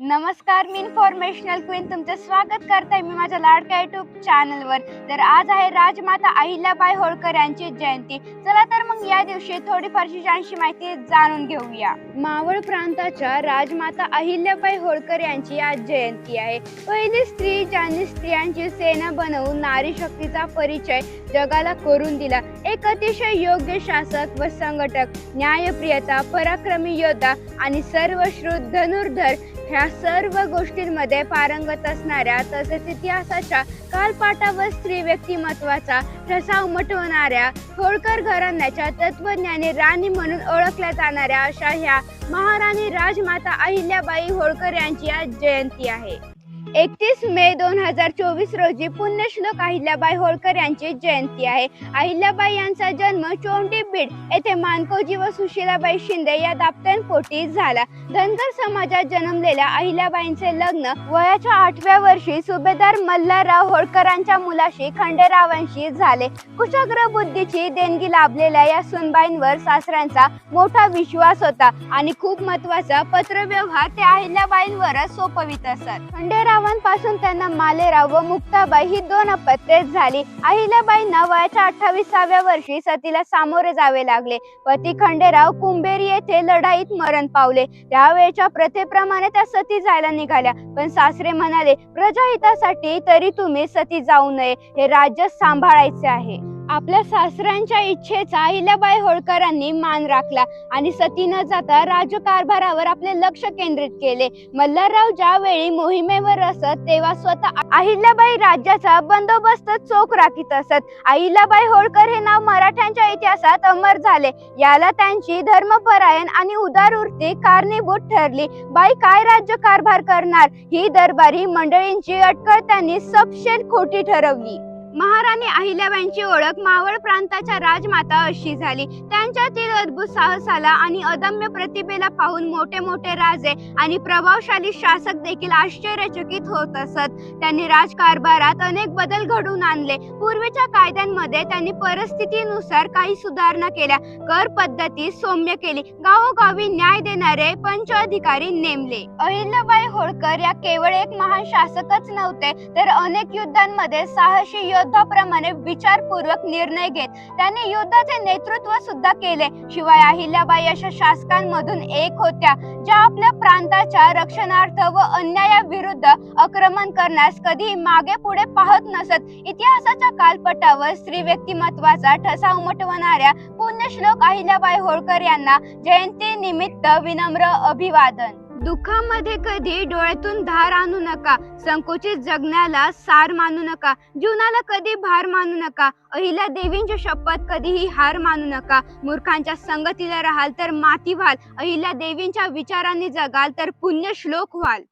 नमस्कार मी informational queen तुमचं स्वागत करताय मी माझ्या लाडक्या युट्यूब चॅनलवर तर आज आहे राजमाता अहिल्याबाई होळकर यांची जयंती. चला तर मग या दिवशी थोडी फारशी माहिती जाणून घेऊया. मावळ प्रांताच्या राजमाता अहिल्याबाई होळकर यांची आज जयंती आहे. पहिली स्त्री ज्यांनी स्त्रियांची सेना बनवून नारी शक्तीचा परिचय जगाला करून दिला. एक अतिशय योग्य शासक व संघटक न्यायप्रियता पराक्रमी योद्धा आणि सर्वश्रुत धनुर्धर ह्या सर्व गोष्टींमध्ये पारंगत असणाऱ्या तसेच इतिहासाच्या कालपाटावर स्त्री व्यक्तिमत्वाचा ठसा उमटवणाऱ्या होळकर घराण्याच्या तत्वज्ञानी राणी म्हणून ओळखल्या जाणाऱ्या अशा ह्या महाराणी राजमाता अहिल्याबाई होळकर यांची आज जयंती आहे. एकतीस मे दोन हजार चोवीस रोजी पुण्यश्लोक अहिल्याबाई होळकर यांची जयंती आहे. अहिल्याबाई यांचा जन्म चोंडी बीड येथे मानकोजी व सुशीलाबाई शिंदे या दाप्त्यांपोटी झाला. धनगर समाजात जन्मलेल्या अहिल्याबाईंचे लग्न वयाच्या आठव्या वर्षी सुभेदार मल्हारराव होळकरांच्या मुलाशी खंडेरावांशी झाले. कुशाग्र बुद्धीची देणगी लाभलेल्या या सुनबाईंवर सासऱ्यांचा मोठा विश्वास होता आणि खूप महत्त्वाचा पत्रव्यवहार ते अहिल्याबाईंवरच सोपवित असत. खंडेरावांपासून त्यांना मालेराव व मुक्ताबाई ही दोन अपत्रे झाली. अहिल्याबाईंना वयाच्या अठ्ठावीसाव्या वर्षी सतीला सामोरे जावे लागले. पती खंडेराव कुंभेरी येथे लढाईत मरण पावले. त्यावेळेच्या प्रथेप्रमाणे त्या सती जायला निघाल्या. पण सासरे म्हणाले प्रजाहितासाठी तरी तुम्ही सती जाऊ नये. हे राज्य सांभाळायचे आहे. आपल्या सासऱ्यांच्या इच्छेचा अहिल्याबाई होळकरांनी मान राखला आणि सती न जाता राजकारभारावर आपले लक्ष केंद्रित केले. मल्हारराव ज्यावेळी मोहिमेवर असत तेव्हा स्वतः अहिल्याबाई राज्याचा बंदोबस्त चोख राखीत असत. अहिल्याबाई होळकर हे नाव मराठ्यांच्या इतिहासात अमर झाले. याला त्यांची धर्मपरायण आणि उदारवृत्ती कारणीभूत ठरली. बाई काय राज्य कारभार करणार? ही दरबारी मंडळींची अटकळ त्यांनी सपशेल खोटी ठरवली. महाराणी अहिल्याबाईंची ओळख मावळ प्रांताच्या राजमाता अशी झाली. त्यांच्यातील अद्भुत साहसाला आणि अदम्य प्रतिभेला पाहून मोठे मोठे राजे आणि प्रभावशाली शासक देखील आश्चर्यचकित होत असत. त्यांनी राजकारभारात अनेक बदल घडवून आणले. पूर्वीच्या कायद्यांमध्ये त्यांनी परिस्थितीनुसार काही सुधारणा केल्या. कर पद्धती सौम्य केली. गावोगावी न्याय देणारे पंच अधिकारी नेमले. अहिल्याबाई होळकर या केवळ एक महान शासकच नव्हते तर अनेक युद्धांमध्ये साहसी योद्धाप्रमाणे विचारपूर्वक निर्णय घेत त्यांनी युद्धाचे नेतृत्व सुद्धा केले. शिवाय अहिल्याबाई अशा शासकांमधून एक होत्या ज्या आपल्या प्रांताच्या रक्षणार्थ व अन्यायाविरुद्ध आक्रमण करण्यास कधीही मागे पुढे पाहत नसत. इतिहासाच्या कालपटावर स्त्री व्यक्तिमत्वाचा ठसा उमटवणाऱ्या पुण्यश्लोक अहिल्याबाई होळकर यांना जयंती निमित्त विनम्र अभिवादन. दुःखामध्ये कधी डोळ्यातून धार आणू नका संकुचित जगण्याला सार मानू नका जीवनाला कधी भार मानू नका अहिल्या देवींची शपथ कधीही हार मानू नका. मूर्खांच्या संगतीला राहाल तर माती व्हाल अहिल्या देवींच्या विचारांनी जगाल तर पुण्य श्लोक व्हाल.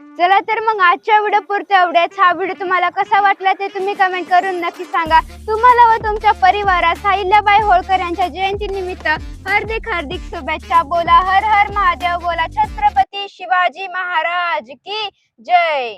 चला तर मग आजच्या व्हिडिओ पुरते एवढ्याच. हा व्हिडिओ तुम्हाला कसा वाटला ते तुम्ही कमेंट करून नक्की सांगा. तुम्हाला व तुमच्या परिवारात अहिल्याबाई होळकर यांच्या जयंती निमित्त हार्दिक हार्दिक शुभेच्छा. बोला हर हर महादेव. बोला छत्रपती शिवाजी महाराज की जय.